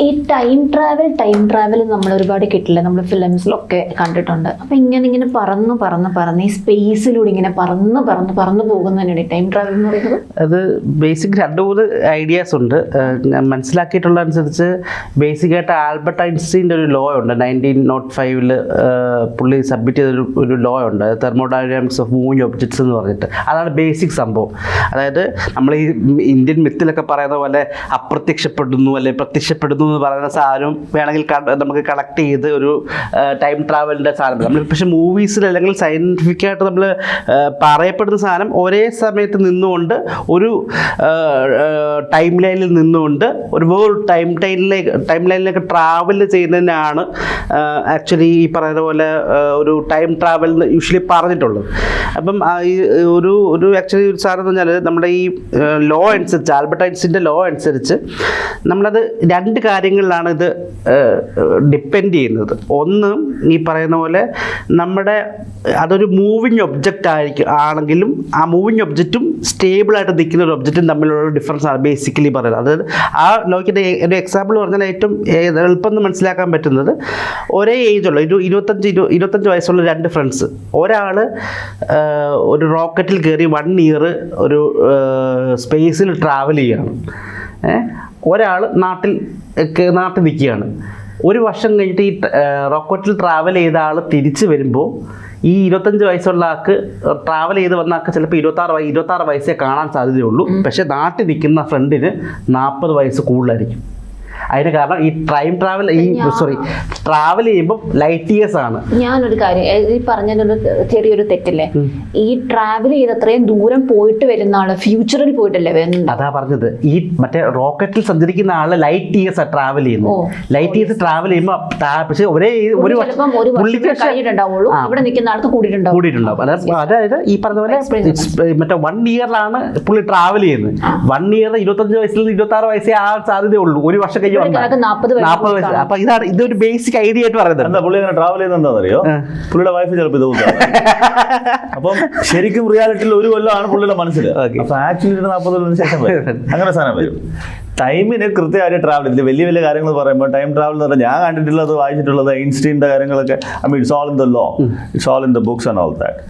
ഈ time travel time travel നമ്മൾ ഒരുപാട് കിട്ടില്ല നമ്മൾ ഫിലിംസിലൊക്കെ കണ്ടിട്ടുണ്ട്. അപ്പൊ ഇങ്ങനെ ഇങ്ങനെ പറന്ന് പറന്ന് പറന്ന് ഈ സ്പേസിലൂടെ ഇങ്ങനെ പറന്ന് പറന്ന് പറന്ന് പോകുന്നതിനാണ് ടൈം ട്രാവൽ എന്ന് പറയുന്നത്? അത് ബേസിക് രണ്ട് മൂന്ന് ഐഡിയാസ് ഉണ്ട്. ഞാൻ മനസ്സിലാക്കിയിട്ടുള്ള അനുസരിച്ച് ബേസിക്കായിട്ട് ആൽബർട്ട് ഐൻസ്റ്റീന്റെ ഒരു ലോ ഉണ്ട്. നയന്റീൻ നോട്ട് ഫൈവിൽ പുള്ളി സബ്മിറ്റ് ചെയ്തൊരു ഒരു ലോ ഉണ്ട്. തെർമോഡൈനാമിക്സ് ഓഫ് മൂവിങ് ഒബ്ജക്ട്സ് എന്ന് പറഞ്ഞിട്ട്. അതാണ് ബേസിക് സംഭവം. അതായത് നമ്മൾ ഈ ഇന്ത്യൻ മിത്തിലൊക്കെ പറയുന്ന പോലെ അപ്രത്യക്ഷപ്പെടുന്നു അല്ലെങ്കിൽ പ്രത്യക്ഷപ്പെടുന്നു എന്ന് പറയുന്ന സാധനം വേണമെങ്കിൽ നമുക്ക് കളക്ട് ചെയ്ത് ഒരു ടൈം ട്രാവലിന്റെ സാധനം നമ്മൾ പക്ഷേ മൂവീസിൽ അല്ലെങ്കിൽ സയന്റിഫിക്കായിട്ട് നമ്മൾ പറയപ്പെടുന്ന സാധനം ഒരേ സമയത്ത് നിന്നുകൊണ്ട് ഒരു ടൈം ലൈനിൽ നിന്നുകൊണ്ട് ഒരു വേറെ ടൈം ടൈനിലേക്ക് ടൈം ലൈനിലേക്ക് ട്രാവൽ ചെയ്യുന്നതിനാണ് ആക്ച്വലി ഈ പറയുന്ന പോലെ ഒരു ടൈം ട്രാവൽ എന്ന് യൂഷ്വലി പറഞ്ഞിട്ടുള്ളത്. അപ്പം ഈ ഒരു ഒരു ആക്ച്വലി ഒരു സാധനം എന്ന് പറഞ്ഞാൽ നമ്മുടെ ഈ ലോ അനുസരിച്ച് ആൽബർട്ട് ഐൻസിന്റെ ലോ അനുസരിച്ച് നമ്മളത് രണ്ട് കാര്യങ്ങളിലാണ് ഇത് ഡിപ്പെൻഡ് ചെയ്യുന്നത്. ഒന്ന് ഈ പറയുന്ന പോലെ നമ്മുടെ അതൊരു മൂവിങ് ഒബ്ജക്റ്റ് ആയിരിക്കും ആണെങ്കിലും ആ മൂവിങ് ഒബ്ജക്റ്റും സ്റ്റേബിളായിട്ട് നിൽക്കുന്ന ഒരു ഒബ്ജക്റ്റും തമ്മിലുള്ള ഡിഫറൻസ് ആണ് ബേസിക്കലി പറയുന്നത്. അതായത് ആ ലോക്കിന്റെ ഒരു എക്സാമ്പിൾ പറഞ്ഞാൽ ഏറ്റവും എളുപ്പം മനസ്സിലാക്കാൻ പറ്റുന്നത് ഒരേ ഏജുള്ള ഒരു ഇരുപത്തഞ്ച് ഇരു ഇരുപത്തഞ്ച് വയസ്സുള്ള രണ്ട് ഫ്രണ്ട്സ് ഒരാൾ ഒരു റോക്കറ്റിൽ കയറി വൺ ഇയർ ഒരു സ്പേസിൽ ട്രാവൽ ചെയ്യണം. ഒരാൾ നാട്ടിൽ നാട്ടിൽ നിൽക്കുകയാണ്. ഒരു വർഷം കഴിഞ്ഞിട്ട് ഈ റോക്കറ്റിൽ ട്രാവൽ ചെയ്ത ആൾ തിരിച്ചു വരുമ്പോൾ ഈ ഇരുപത്തഞ്ച് വയസ്സുള്ള ആൾക്ക് ട്രാവൽ ചെയ്ത് വന്ന ആൾക്ക് ചിലപ്പോൾ ഇരുപത്താറ് ഇരുപത്താറ് വയസ്സേ കാണാൻ സാധ്യതയുള്ളൂ. പക്ഷേ നാട്ടിൽ നിൽക്കുന്ന ഫ്രണ്ടിന് നാൽപ്പത് വയസ്സ് കൂടുതലായിരിക്കും. അതിന് കാരണം ഈ ടൈം ട്രാവൽ ഈ സോറി ട്രാവൽ ചെയ്യുമ്പോൾ ലൈറ്റ് ഇയേഴ്സ് ആണ്. ഞാനൊരു കാര്യം ഈ പറഞ്ഞതൊരു ചെറിയൊരു തെറ്റല്ലേ? ഈ ട്രാവൽ ചെയ്ത് അത്രയും ദൂരം പോയിട്ട് വരുന്ന ആൾ ഫ്യൂച്ചറിൽ പോയിട്ടല്ലേ വരുന്നത്? അതാ പറഞ്ഞത്. ഈ മറ്റേ റോക്കറ്റിൽ സഞ്ചരിക്കുന്ന ആൾ ലൈറ്റ് ഇയേഴ്സ് ട്രാവൽ ചെയ്യുന്നത് ലൈറ്റ് ഇയേഴ്സ് ട്രാവൽ ചെയ്യുമ്പോൾ പക്ഷേ ഒരേ ഒരു. ഇവിടെ നിൽക്കുന്ന ആൾക്ക് കൂടിയിട്ടുണ്ടാവും. കൂടിയിട്ടുണ്ടാവും. അതായത് ഈ പറഞ്ഞ പോലെ മറ്റേ വൺ ഇയറിലാണ് പുള്ളി ട്രാവൽ ചെയ്യുന്നത്. വൺ ഇയർ ഇരുപത്തഞ്ച് വയസ്സിൽ നിന്ന് ഇരുപത്തി ആറ് വയസ്സേ ആ സാധ്യതയുള്ളൂ. ഒരു വർഷം കഴിഞ്ഞ് ഇവിടെ വന്നാൽ 40 വയസ്സ് നാൽപ്പത് വയസ്സ്. അപ്പൊ ഇതാണ് ഇതൊരു ബേസിക് ഐഡിയ ആയിട്ട് പറയുന്നത്. എന്താ പുള്ളി അങ്ങനെ ട്രാവൽ ചെയ്യുന്നത് എന്താണെന്നറിയോ പുള്ളിയുടെ വൈഫ് ചിലപ്പോൾ ഇത് അപ്പം ശരിക്കും റിയാലിറ്റിയിൽ ഒരു കൊല്ലമാണ് പുള്ളിയുടെ മനസ്സിൽ. അപ്പൊ ആക്ച്വലി നാൽപ്പത് കൊല്ലത്തിന് ശേഷം വരും. അങ്ങനെ സാധനം വരും. ടൈമിന് കൃത്യമായിട്ട് ട്രാവൽ ഇതിൽ വലിയ വലിയ കാര്യങ്ങൾ പറയുമ്പോൾ ടൈം ട്രാവൽ എന്ന് പറഞ്ഞാൽ ഞാൻ കണ്ടിട്ടുള്ളത് വായിച്ചിട്ടുള്ളത് ഐൻസ്റ്റീന്റെ കാര്യങ്ങളൊക്കെ. I mean it's all in the law it's all in the books and all that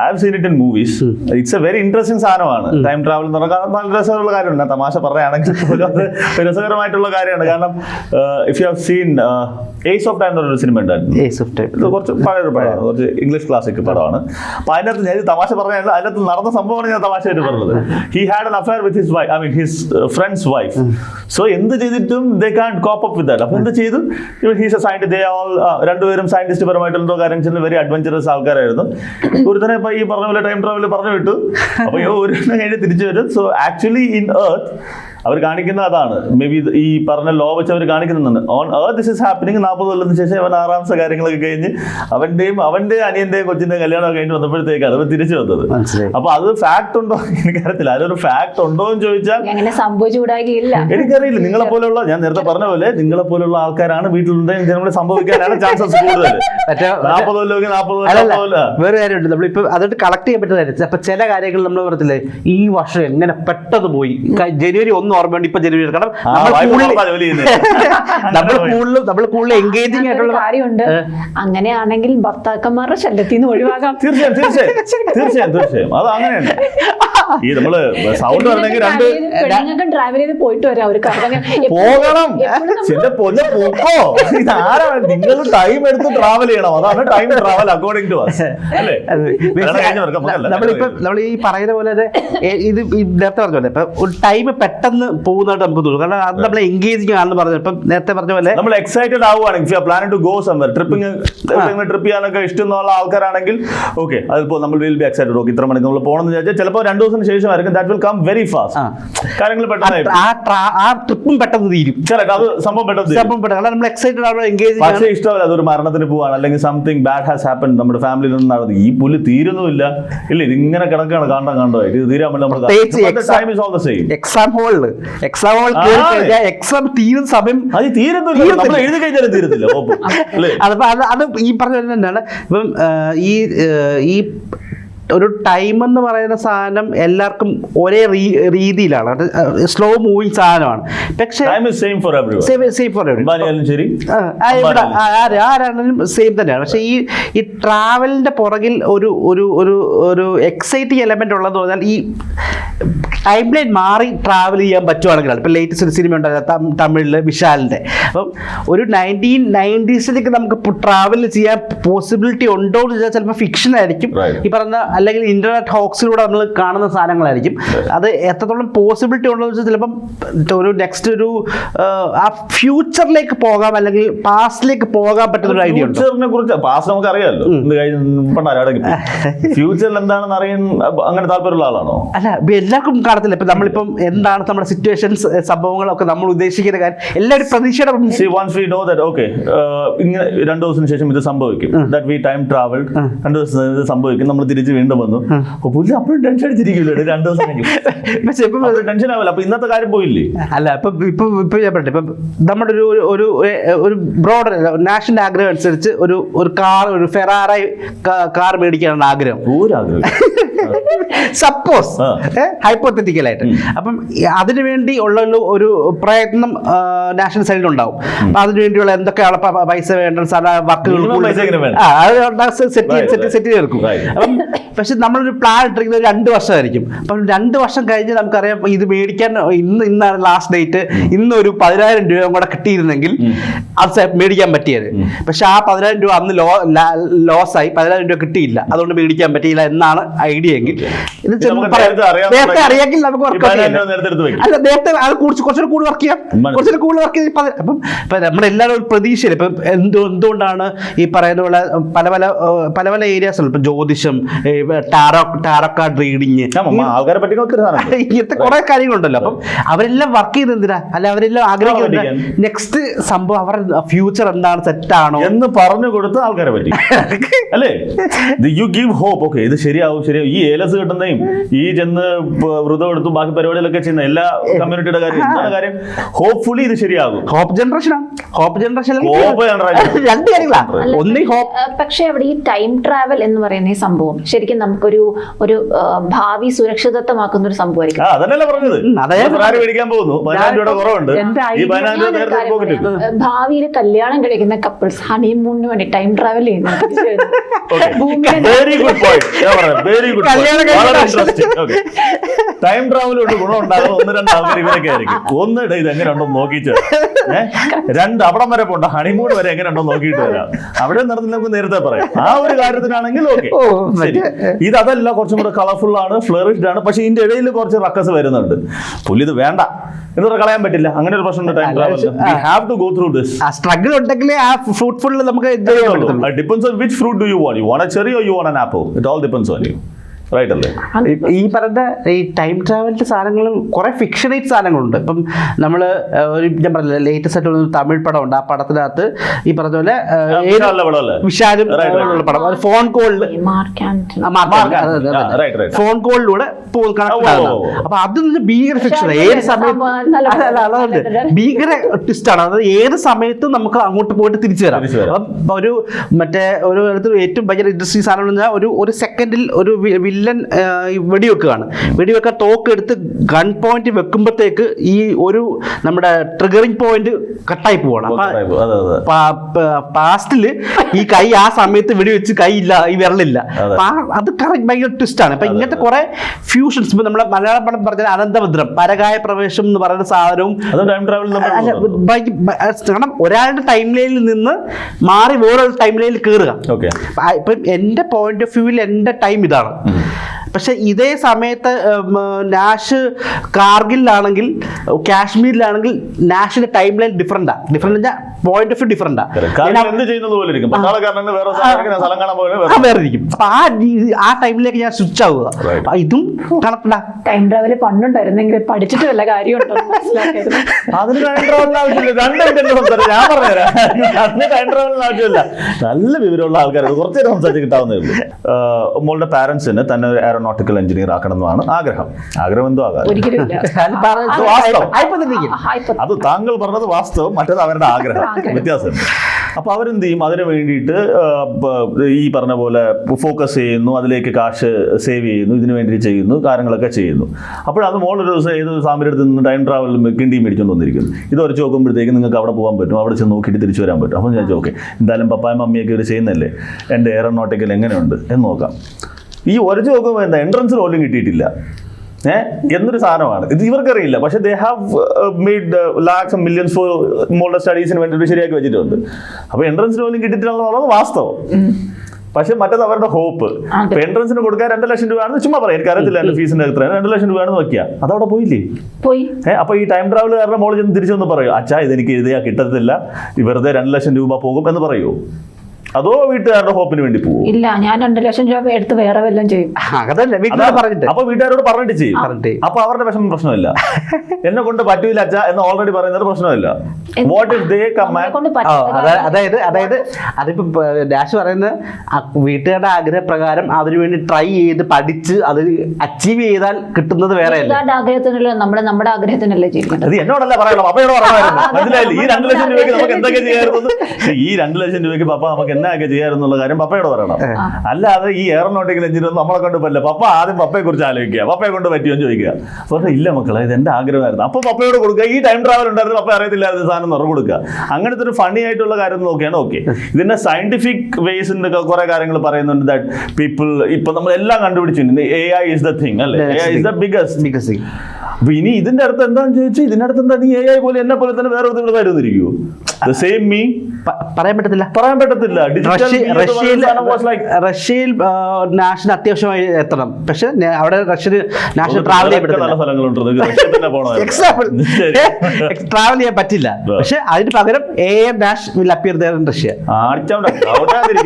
I have seen it in movies it's a very interesting സാധനമാണ്. ടൈം ട്രാവൽ എന്ന് പറഞ്ഞാൽ നല്ല രസമുള്ള കാര്യമാണ് തമാശ പറയുകയാണെങ്കിൽ പോലും അത് രസകരമായിട്ടുള്ള കാര്യമാണ്. കാരണം if you have seen ace of time പറഞ്ഞൊരു സിനിമ ഉണ്ടായിരുന്നു. ഏസ് ഓഫ് ടൈം കുറച്ച് പഴയൊരു പടമാണ്. കുറച്ച് ഇംഗ്ലീഷ് ക്ലാസിക് പടമാണ്. അപ്പൊ അതിനകത്ത് ഞാൻ തമാശ പറഞ്ഞാൽ അതിനകത്ത് നടന്ന സംഭവമാണ് ഞാൻ തമാശയായിട്ട് പറഞ്ഞത്. He had an affair with his wife I mean his friend's wife so എന്ത് ചെയ്തിട്ടും ദേ കാൺ കോപ്പ് അപ്പ് വിത്ത് ദാറ്റ് അപ്പൊ എന്ത് ചെയ്തു? He's a scientist they all രണ്ടുപേരും സയന്റിസ്റ്റ് പരമായിട്ടുള്ള കാര്യം ചെയ്യുന്ന വെരി അഡ്വഞ്ചറസ് ആൾക്കാരായിരുന്നു. ഒരുത്തനെ ഇപ്പൊ ഈ പറഞ്ഞ പോലെ ടൈം ട്രാവൽ പറഞ്ഞു വിട്ടു. അപ്പൊ ഒരു കഴിഞ്ഞ് തിരിച്ചു വരും. സോ ആക്ച്വലി ഇൻ എർത്ത് അവർ കാണിക്കുന്ന അതാണ്. മേ ബി ഈ പറഞ്ഞ ലോ വെച്ച് അവർ കാണിക്കുന്നുണ്ട്. On earth this is happening നാൽപ്പത് കൊല്ലത്തിന് ശേഷം അവൻ ആറാമത്തെ കാര്യങ്ങളൊക്കെ കഴിഞ്ഞ് അവന്റെയും അവന്റെ അനിയന്റെയും കൊച്ചിന്റെ കല്യാണം കഴിഞ്ഞ് വന്നപ്പോഴത്തേക്കാണ് അവൻ തിരിച്ചു വന്നത്. അപ്പൊ അത് ഫാക്ട് ഉണ്ടോ എനിക്കറിയത്തില്ല അതിലൊരു ഫാക്ട് ഉണ്ടോ എന്ന് ചോദിച്ചാൽ എനിക്കറിയില്ല. നിങ്ങളെ പോലെയുള്ള ഞാൻ നേരത്തെ പറഞ്ഞ പോലെ നിങ്ങളെ പോലെയുള്ള ആൾക്കാരാണ് വീട്ടിലുണ്ടെങ്കിൽ ജനങ്ങൾ സംഭവിക്കാനാണ് ചാൻസസ് കൂടുതൽ നാൽപ്പത് കൊല്ലമെങ്കിൽ നാൽപ്പത് കൊല്ലം വേറെ കാര്യമുണ്ട്. നമ്മളിപ്പോ അതായിട്ട് കളക്ട് ചെയ്യാൻ പറ്റുന്ന കാര്യം അപ്പൊ ചില കാര്യങ്ങൾ നമ്മൾ പറഞ്ഞില്ലേ ഈ വർഷം എങ്ങനെ പെട്ടെന്ന് പോയി? ജനുവരി ഒന്നും ഓർമ്മയുണ്ട് ഇപ്പൊ ജനുവരി കാരണം നമ്മൾ. നമ്മൾ നമ്മൾ കൂടുതൽ എൻഗേജിങ് ആയിട്ടുള്ള കാര്യമുണ്ട്. അങ്ങനെയാണെങ്കിൽ ഭർത്താക്കന്മാരുടെ ശല്യത്തിൽ നിന്ന് ഒഴിവാക്കാം. തീർച്ചയായും തീർച്ചയായും തീർച്ചയായും തീർച്ചയായും. അത് അങ്ങനെയുണ്ട് ഈ നമ്മൾ സൗണ്ട് വരണമെങ്കിൽ രണ്ട് ഡ്രൈവർ ചെയ്ത് പോയിട്ട് വരാം ഒരു പോകണം. എന്റെ പൊന്നെ പോക്കോ. ഇതാരാണ് നിങ്ങൾ ടൈം എടുത്ത് ട്രാവൽ ചെയ്യണം. അതാണ് time travel according to us അല്ലേ? നമ്മളിപ്പോ നമ്മൾ ഈ പറയുന്ന പോലെ ഇത് നേരത്തെ പറഞ്ഞ പോലെ ഇപ്പൊ ഒരു ടൈം പെട്ടെന്ന് പോകുന്നതായിട്ട് നമുക്ക് തോന്നും കാരണം അത് നമ്മളെ എൻഗേജിങ് ആണെന്ന് പറഞ്ഞു ഇപ്പം നേരത്തെ പറഞ്ഞ പോലെ നമ്മൾ എക്സൈറ്റഡ് ആവുകയാണെങ്കിൽ plan to go somewhere tripping trip ചെയ്യാനൊക്കെ ഇഷ്ടമുള്ള ആൾക്കാരാണെങ്കിൽ ഓക്കെ അതിപ്പോ നമ്മൾ വിൽ ബി എക്സൈറ്റഡ് ഓക്കെ ഇത്ര മണിക്ക് നമ്മൾ പോകണമെന്ന് വിചാരിച്ചാൽ ചിലപ്പോൾ രണ്ടു ദിവസത്തിന് ശേഷമായിരിക്കും. That will come very. Fast കാര്യങ്ങൾ പെട്ടെന്ന് ആ ട്രാ- ആ ട്രിപ്പും പെട്ടെന്ന് തീരും. അത് സംഭവം പെട്ടെന്ന്. സംഭവം പെട്ടെന്ന്. നമ്മൾ എക്സൈറ്റഡ് ആവുമ്പോൾ എൻഗേജ് പക്ഷേ ഇഷ്ടമല്ല അതൊരു മരണത്തിന് പോവാണ്. അല്ലെങ്കിൽ സംതിങ് ബാഡ് ഹാസ് ഹാപ്പൻ നമ്മുടെ ഫാമിലിയിൽ നിന്ന് നടന്നത് ഈ പുല്ല് തീരുന്നുമില്ല. ഇല്ല ഇങ്ങനെ കിടക്കാണ് കാണാൻ കണ്ടോ ഇത് തീരാൻ എക്സാം ഹോളിൽ എക്സാം. കയറി കഴിഞ്ഞാൽ സമയം അത് തീരുന്നില്ല. തീരത്തില്ല. നമ്മൾ എഴുതി കഴിഞ്ഞാലും തീരത്തില്ല. ഓപ്പ് അല്ലേ? അതപ്പോ അത് അത് ഈ പറഞ്ഞ തന്നെയാണ്. ഇപ്പം ഈ ഈ ഒരു ടൈം എന്ന് പറയുന്ന സാധനം എല്ലാവർക്കും ഒരേ രീതിയിലാണ്. സ്ലോ മൂവിങ് സാധനമാണ്. പക്ഷേ സെയിം ഫോർ ഫോർ ശരി? ആരാണെങ്കിലും സെയിം തന്നെയാണ്. പക്ഷേ ഈ ഈ ട്രാവലിന്റെ പുറകിൽ ഒരു ഒരു ഒരു ഒരു എക്സൈറ്റിംഗ് എലമെന്റ് ഉള്ളതെന്ന് പറഞ്ഞാൽ ഈ ടൈം ലൈൻ മാറി ട്രാവൽ ചെയ്യാൻ പറ്റുവാണെങ്കിലാണ്. ഇപ്പം ലേറ്റസ്റ്റ് ഒരു സിനിമ ഉണ്ടായിരുന്നു തമിഴിൽ തമിഴിൽ വിശാലിന്റെ. അപ്പം ഒരു നയന്റീൻ നയന്റീസിലേക്ക് നമുക്ക് ട്രാവൽ ചെയ്യാൻ പോസിബിലിറ്റി ഉണ്ടോ എന്ന് ചോദിച്ചാൽ ചിലപ്പോൾ ഫിക്ഷൻ ആയിരിക്കും. ഈ പറഞ്ഞ അല്ലെങ്കിൽ ഇന്റർനെറ്റ് ഹോക്സിലൂടെ നമ്മൾ കാണുന്ന സാധനങ്ങളായിരിക്കും. അത് എത്രത്തോളം പോസിബിലിറ്റി ഉണ്ടോ എന്ന് വെച്ചാൽ ചിലപ്പം ഒരു നെക്സ്റ്റ് ഒരു ആ, ഫ്യൂച്ചറിലേക്ക് പോകാം അല്ലെങ്കിൽ പാസ്റ്റിലേക്ക് പോകാൻ പറ്റുന്ന ഒരു ഐഡിയ ഫ്യൂച്ചറിനെ കുറിച്ച് പാസ്റ്റ് നമുക്ക് അറിയാമല്ലോ. എന്ത് കഴിഞ്ഞ ഫ്യൂച്ചറിൽ എന്താണെന്ന് അറിയാൻ അങ്ങനെ താല്പര്യമുള്ള ആളാണോ? അല്ല എല്ലാവർക്കും കാണത്തില്ല ഇപ്പൊ നമ്മളിപ്പം എന്താണ് നമ്മുടെ സിറ്റുവേഷൻസ് സംഭവങ്ങളൊക്കെ നമ്മൾ ഉദ്ദേശിക്കുന്ന കാര്യം? എല്ലാവരും പ്രതീക്ഷയുടെ once we know that okay ഇങ്ങനെ രണ്ടു ദിവസത്തിന് ശേഷം ഇത് സംഭവിക്കും. ദാറ്റ് വി ടൈം ട്രാവൽ രണ്ടു ദിവസം ഇത് സംഭവിക്കും. നമ്മൾ തിരിച്ച് വീണ്ടും വന്നു. പുള്ളി അപ്പോഴും ടെൻഷൻ അടിച്ചിരിക്കില്ലേ? രണ്ടു ദിവസം പക്ഷേ ഇപ്പം ടെൻഷൻ ആവില്ല. അപ്പൊ ഇന്നത്തെ കാര്യം പോയില്ലേ? അല്ല ഇപ്പൊ ഇപ്പൊ ഇപ്പൊ ഞാൻ പറയട്ടെ. ഇപ്പൊ നമ്മുടെ ഒരു ഒരു- ഒരു ബ്രോഡർ ബ്രോഡ് നാഷണൽ ആഗ്രഹം അനുസരിച്ച് ഒരു ഒരു കാർ ഒരു ഫെറാറ കാർ മേടിക്കാനാണ് ആഗ്രഹം. ആഗ്രഹം സപ്പോസ് ആ. ഹൈപ്പോത്തറ്റിക്കലായിട്ട് അപ്പം അതിനുവേണ്ടി അതിനു വേണ്ടി ഉള്ള ഒരു- പ്രയത്നം നാഷണൽ സൈഡിൽ ഉണ്ടാവും. അപ്പൊ അതിനു വേണ്ടിയുള്ള എന്തൊക്കെയാണ് പ- പൈസ വേണ്ട സാധാ വേണം? Set set. അപ്പം പക്ഷെ നമ്മളൊരു പ്ലാൻ ഇട്ടിരിക്കുന്നത് രണ്ട് വർഷമായിരിക്കും. അപ്പം രണ്ട് വർഷം കഴിഞ്ഞ് നമുക്കറിയാം ഇത് മേടിക്കാൻ ഇന്ന് ഇന്നാണ് ലാസ്റ്റ് ഡേറ്റ് ഇന്ന് ഒരു പതിനായിരം രൂപ കൂടെ കിട്ടിയിരുന്നെങ്കിൽ അത് മേടിക്കാൻ പറ്റിയത്. പക്ഷെ ആ പതിനായിരം രൂപ അന്ന് ലോ ലോസ് ആയി പതിനായിരം രൂപ കിട്ടിയില്ല. അതുകൊണ്ട് മേടിക്കാൻ പറ്റിയില്ല എന്നാണ് ഐഡിയ എങ്കിൽ. ഇത് ഇത് ചെന്ന് നമുക്ക് വർക്ക്. അല്ല നേരത്തെ അത് കുറച്ച് കുറച്ചുകൂടി കൂടുതൽ വർക്ക് ചെയ്യാം. കുറച്ചുകൂടി കൂടുതൽ വർക്ക് ചെയ്ത് അപ്പം ഇപ്പം നമ്മളെല്ലാവരും ഒരു പ്രതീക്ഷയില്ല? ഇപ്പം എന്ത് എന്തുകൊണ്ടാണ് ഈ പറയുന്ന പോലെ പല പല പല പല ഏരിയാസ് ഇപ്പം ജ്യോതിഷം ടാറോ ടാറോ കാർഡ് റീഡിങ് ആൾക്കാരെ പറ്റി ഇങ്ങനത്തെ കുറെ കാര്യങ്ങളുണ്ടല്ലോ. അപ്പം അവരെല്ലാം വർക്ക് ചെയ്ത് എന്തിനാ? അല്ല അവരെല്ലാം ആഗ്രഹിക്കുന്നത് നെക്സ്റ്റ് സംഭവം അവരുടെ ഫ്യൂച്ചർ എന്താണ്? സെറ്റ് ആണോ? എന്ന് പറഞ്ഞു കൊടുത്ത് ആൾക്കാരെ പറ്റി. അല്ലേ? യു ഗീവ് ഹോപ്പ് ഓക്കെ ഇത് ശരിയാവും ശരിയാവും. ഈ ഏലസ് കിട്ടുന്നതും ഈ ചെന്ന് വ്രതം എടുത്തു ബാക്കി പരിപാടികളൊക്കെ ചെയ്യുന്ന എല്ലാ കമ്മ്യൂണിറ്റിയുടെ കാര്യം എന്താണ് കാര്യം? ഹോപ്പ്ഫുള്ളി ഇത് ശരിയാകും. ഹോപ്പ് ജനറേഷൻ ആണ്. ഹോപ്പ് ജനറേഷൻ ഹോപ്പ് ജനറേഷൻ രണ്ട് കാര്യങ്ങളാ. ഒന്ന് ഹോപ്പ് പക്ഷേ അവിടെ ഈ ടൈം ട്രാവൽ എന്ന് പറയുന്ന ഈ സംഭവം ശരിക്കും നമുക്കൊരു ഒരു ഭാവി സുരക്ഷിതത്വമാക്കുന്ന ഒരു സംഭവമായിരിക്കും. ആ അതന്നെയല്ലേ പറഞ്ഞത്. ഭാവിയിൽ കല്യാണം കഴിക്കുന്ന കപ്പിൾസ് ഹണിമൂണിന് വേണ്ടി ടൈം ട്രാവൽ ചെയ്യുന്നത് very good point very good time travel കൊണ്ട് ഗുണം ഉണ്ടാകും ഒന്ന് രണ്ട് ആൾക്കാർ ഇവരൊക്കെ ആയിരിക്കും. ഒന്ന് ഇട ഇത് എങ്ങനെ നോക്കിയിട്ട് രണ്ട് അവിടം വരെ പോണ്ട ഹണിമൂൺ വരെ എങ്ങനെ ഉണ്ടോ നോക്കിയിട്ട് വരാം. അവിടെ നടന്നില്ല നമുക്ക് നേരത്തെ പറയാം. ആ ഒരു കാര്യത്തിനാണെങ്കിൽ ഓക്കെ. ഇത് അതല്ല കുറച്ചും കൂടെ കളർഫുൾ ആണ് ഫ്ലറിഷ്ഡ് ആണ്. പക്ഷെ ഇതിന്റെ ഇടയിൽ കുറച്ച് റക്കസ് വരുന്നുണ്ട്. പുള്ളി ഇത് വേണ്ട. എന്ന് പറഞ്ഞാൽ കളയാൻ പറ്റില്ല. അങ്ങനെ ഒരു പ്രശ്നം time. Have to go through this ആ സ്ട്രഗിൾ ഉണ്ടെങ്കിൽ ആ ഫ്രൂട്ട്ഫുൾ നമുക്ക് depends on which fruit do you want you want a want. Or you want an apple it all an on It right അല്ലേ ഈ- പറഞ്ഞ ഈ ടൈം ട്രാവലിന്റെ സാധനങ്ങളും കുറെ ഫിക്ഷനേറ്റ് സാധനങ്ങളുണ്ട്. ഇപ്പം നമ്മൾ ഒരു ഞാൻ പറഞ്ഞില്ല ലേറ്റസ്റ്റ് ആയിട്ട് ഒരു തമിഴ് പടമുണ്ട്. ആ പടത്തിനകത്ത് ഈ പറഞ്ഞ പോലെ? വിശാലും Right, right. ഉള്ള പടം. ഫോൺ കോളിൽ. ഫോൺ കോളിലൂടെ. അപ്പൊ അത് ഭീകര ഫിക്ഷൻ ഏത് സമയത്ത് ഭീകര ട്വിസ്റ്റ് ആണ്. അതായത് ഏത് സമയത്തും നമുക്ക് അങ്ങോട്ട് പോയിട്ട് തിരിച്ചു വരാം. അപ്പൊ ഒരു മറ്റേ ഒരു ഏറ്റവും ഭയങ്കര ഇൻട്രസ്റ്റിംഗ് സാധനം ഒരു ഒരു സെക്കൻഡിൽ ഒരു വി- വില്ലൻ വെടിവെക്കുകയാണ്. വെടിവെക്കാൻ തോക്കെടുത്ത് ഗൺ പോയിന്റ് വെക്കുമ്പോഴത്തേക്ക് ഈ ഒരു നമ്മുടെ ട്രിഗറിങ് പോയിന്റ് കട്ടായി പോവാണ്. പാസ്റ്റിൽ ഈ കൈ ആ സമയത്ത് വെടിവെച്ച് കൈ ഇല്ല ഈ വിരലില്ല. അതെ. കറക്റ്റ് ഭയങ്കര ട്വിസ്റ്റ് ആണ്. അപ്പൊ ഇങ്ങനത്തെ കുറെ ഫ്യൂഷൻസ് ഇപ്പൊ നമ്മുടെ മലയാള പടം പറഞ്ഞ അനന്തഭദ്രം പരകായ പ്രവേശം എന്ന് പറയുന്ന സാധനവും കാരണം ഒരാളുടെ ടൈം ലൈനിൽ നിന്ന് മാറി വേറൊരു ടൈം ലൈനിൽ കയറുക ഇപ്പം എന്റെ പോയിന്റ് ഓഫ് വ്യൂവിൽ എന്റെ ടൈം ഇതാണ്. പക്ഷെ ഇതേ സമയത്ത് നാഷ് കാർഗിലാണെങ്കിൽ കാശ്മീരിലാണെങ്കിൽ നാഷിന്റെ ടൈം ലൈൻ ഡിഫറെന്റാ ഡിഫറെന്റ് പോയിന്റ് ഓഫ് വ്യൂ ഡിഫറെന്റാ. കാരണം എന്ത് ചെയ്യുന്നത് ഇരിക്കും. പട്ടാളക്കാരനെ വേറെ ഇരിക്കും. അപ്പൊ ആ ആ ടൈമിലേക്ക് ഞാൻ സ്വിച്ച് ആവുക. ഇതും കണക്കടാ ടൈം ട്രാവൽ പണ്ടുണ്ടായിരുന്നെങ്കിൽ പഠിച്ചിട്ട് വല്ല കാര്യമുണ്ടോ നല്ല വിവരമുള്ള ആൾക്കാർ കുറച്ചേരം സംസാരിച്ച് കിട്ടാവുന്നേ ഉള്ളൂ. മോളുടെ പാരന്റ്സിന് തന്നെ ഒരു എയറോനോട്ടിക്കൽ എഞ്ചിനീയർ ആക്കണം എന്നാണ് ആഗ്രഹം. ആഗ്രഹം എന്തോ ആകാം അത് താങ്കൾ പറഞ്ഞത് വാസ്തവം മറ്റത് അവരുടെ ആഗ്രഹം. വ്യത്യാസം വ്യത്യാസമുണ്ട്. അപ്പോൾ അവരെന്ത് ചെയ്യും അതിന് വേണ്ടിയിട്ട് ഈ പറഞ്ഞ പോലെ ഫോക്കസ് ചെയ്യുന്നു അതിലേക്ക് കാശ് സേവ് ചെയ്യുന്നു ഇതിനു വേണ്ടി ചെയ്യുന്നു കാര്യങ്ങളൊക്കെ ചെയ്യുന്നു. അപ്പോഴത് മോളൊരു ദിവസം ഏത് സാമ്പിന്റെ നിന്ന് ടൈം ട്രാവൽ കിണ്ടി മേടിച്ചുകൊണ്ട് വന്നിരിക്കുന്നു. ഇത് ഒരു നോക്കുമ്പോഴത്തേക്ക് നിങ്ങൾക്ക് അവിടെ പോകാൻ പറ്റും അവിടെ ചെന്ന് നോക്കിയിട്ട് തിരിച്ചു വരാൻ പറ്റും. അപ്പോൾ ഞാൻ ഓക്കെ എന്തായാലും പപ്പായും മമ്മിയൊക്കെ ഇവർ ചെയ്യുന്നല്ലേ എന്റെ എയറോനോട്ടിക്കൽ എങ്ങനെയുണ്ട്? എന്ന് നോക്കാം. ഈ ഒരച്ച് നോക്കുമ്പോൾ എന്താ? എൻട്രൻസ് പോലും കിട്ടിയിട്ടില്ല. ഏ? എന്നൊരു സാധനമാണ്. ഇത് ഇവർക്കറിയില്ല. പക്ഷെ they have made lakhs millions for മോളുടെ സ്റ്റഡീസിന് വേണ്ടിയിട്ട് ശരിയാക്കി വെച്ചിട്ടുണ്ട്. അപ്പൊ എൻട്രൻസിന് പോലും കിട്ടിയിട്ടില്ലെന്നുള്ളത് വാസ്തവം. പക്ഷെ മറ്റേത് അവരുടെ ഹോപ്പ് എൻട്രൻസിന് കൊടുക്കാൻ രണ്ട് ലക്ഷം രൂപയാണ് ചുമ്മാ പറയാം. എനിക്ക് അറിയത്തില്ല എന്റെ ഫീസിന്റെ എത്രയാണ്. രണ്ട് ലക്ഷം രൂപയാണെന്ന് വെക്കുക അതവിടെ പോയില്ലേ? പോയി. ഏഹ് അപ്പൊ ഈ ടൈം ട്രാവൽ കാരണം മോൾ ചെന്ന് തിരിച്ചു വന്ന് പറയൂ. അച്ഛാ ഇതെനിക്ക് എഴുതിയാ കിട്ടത്തില്ല. വെറുതെ രണ്ട് ലക്ഷം രൂപ പോകും എന്ന് പറയൂ. അതോ വീട്ടുകാരുടെ ഹോപ്പിന് വേണ്ടി പോകും ഇല്ല ഞാൻ രണ്ട് ലക്ഷം രൂപ എടുത്ത് വേറെ വല്ലതും ചെയ്യും. അതല്ല വീട്ടുകാർ പറഞ്ഞിട്ട്. അപ്പൊ വീട്ടുകാരോട് പറഞ്ഞിട്ട് ചെയ്യും. പറഞ്ഞിട്ട് അപ്പൊ അവരുടെ വിഷമം പ്രശ്നമില്ല. എന്നെ കൊണ്ട് പറ്റൂല അച്ഛ എന്ന് ഓൾറെഡി പറയുന്നത് പ്രശ്നമില്ല. വാട്ട് ഇഫ് ദേ കം നമ്മളെ കൊണ്ട് ഓ, പറ്റാത്ത അതാ- അതായത് അതായത് അതിപ്പോ ഡാഷ് പറയുന്നത് വീട്ടുകാരുടെ ആഗ്രഹപ്രകാരം അതിനു വേണ്ടി ട്രൈ ചെയ്ത് പഠിച്ച് അത് അച്ചീവ് ചെയ്താൽ കിട്ടുന്നത് വേറെ ആഗ്രഹത്തിനല്ല നമ്മുടെ നമ്മുടെ ആഗ്രഹത്തിനല്ലേ ജീവിക്കുന്നത് അത് എന്നോടല്ല പറയണം പപ്പയോട് പറയണമായിരുന്നു മനസ്സിലായില്ലേ? ഈ രണ്ട് ലക്ഷം രൂപയ്ക്ക് നമുക്ക് എന്തൊക്കെ ചെയ്യാറുള്ളത് ഈ രണ്ട് ലക്ഷം രൂപയ്ക്ക് പപ്പ നമുക്ക് എന്നൊക്കെ ചെയ്യാറെന്നുള്ള കാര്യം പപ്പയോട് പറയണം. അല്ലാതെ ഈ എയറോനോട്ടിക്കൽ എഞ്ചിനീയർ നമ്മളെ കൊണ്ട് പറ്റില്ല. പപ്പ ആദ്യം പപ്പയെ കുറിച്ച് ആലോചിക്കുക. പപ്പയെ കൊണ്ട് പറ്റിയോ എന്ന് ചോദിക്കുക. അപ്പോൾ ഇല്ല മക്കളെ ഇത് എന്റെ ആഗ്രഹമായിരുന്നു. അപ്പൊ പപ്പയോട് കൊടുക്കുക. ഈ ടൈം ട്രാവൽ ഉണ്ടായിരുന്നു പപ്പ അറിയത്തില്ലായിരുന്നു സാധനം നിറ കൊടുക്കുക. അങ്ങനത്തെ ഒരു ഫണി ആയിട്ടുള്ള കാര്യം നോക്കിയാണ് ഓക്കെ ഇതിന്റെ സയന്റിഫിക് വേസിന്റെ കുറെ കാര്യങ്ങൾ പറയുന്നുണ്ട് ദാറ്റ് പീപ്പിൾ ഇപ്പൊ നമ്മൾ എല്ലാം കണ്ടുപിടിച്ചിട്ടുണ്ട്. A I is the thing അല്ലേ? A I is the biggest അപ്പൊ ഇനി ഇതിന്റെ അടുത്ത് എന്താണെന്ന് ചോദിച്ചാൽ ഇതിന്റെ അടുത്ത് എന്താ? നീ എ ഐ പോലെ എന്നെ പോലെ തന്നെ വേറെ ഒരു ഇവിടെ വരുന്നിരിക്കുവോ? ദ സെയിം മീ പ- പറയാൻ പറ്റത്തില്ല. പറയാൻ പറ്റത്തില്ല. ഡിജിറ്റൽ റഷ്യ റഷ്യയിൽ റഷ്യയിൽ നാഷണൽ അത്യാവശ്യമായി എത്തണം. പക്ഷെ അവിടെ റഷ്യന് നാഷണൽ ട്രാവൽ ചെയ്യാൻ എക്സാമ്പിൾ ട്രാവൽ ചെയ്യാൻ പറ്റില്ല. പക്ഷെ അതിന് പകരം A M dash will appear in Russia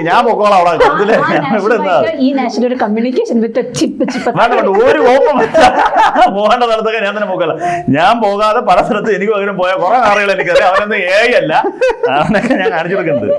ഞാൻ പൊക്കോളാം അവിടെ. ഇതിലെ ആ ഞാൻ ഇവിടെ എന്താ national ഈ നാഷണൽ ഒരു കമ്മ്യൂണിക്കേഷൻ വിത്ത് ചിപ്പ് ചിപ്പ് വേണ്ട വേണ്ട. ഒരു ഓപ്പം പോകേണ്ട സ്ഥലത്തൊക്കെ ഞാൻ തന്നെ പോകല ഞാൻ പോകാതെ പല സ്ഥലത്ത് എനിക്ക് പകരം പോയ കുറെ ആളുകൾ എനിക്കറിയാം. അവനൊന്നും ഏ അല്ല ഞാൻ കാണിച്ചു കൊടുക്കുന്നത്.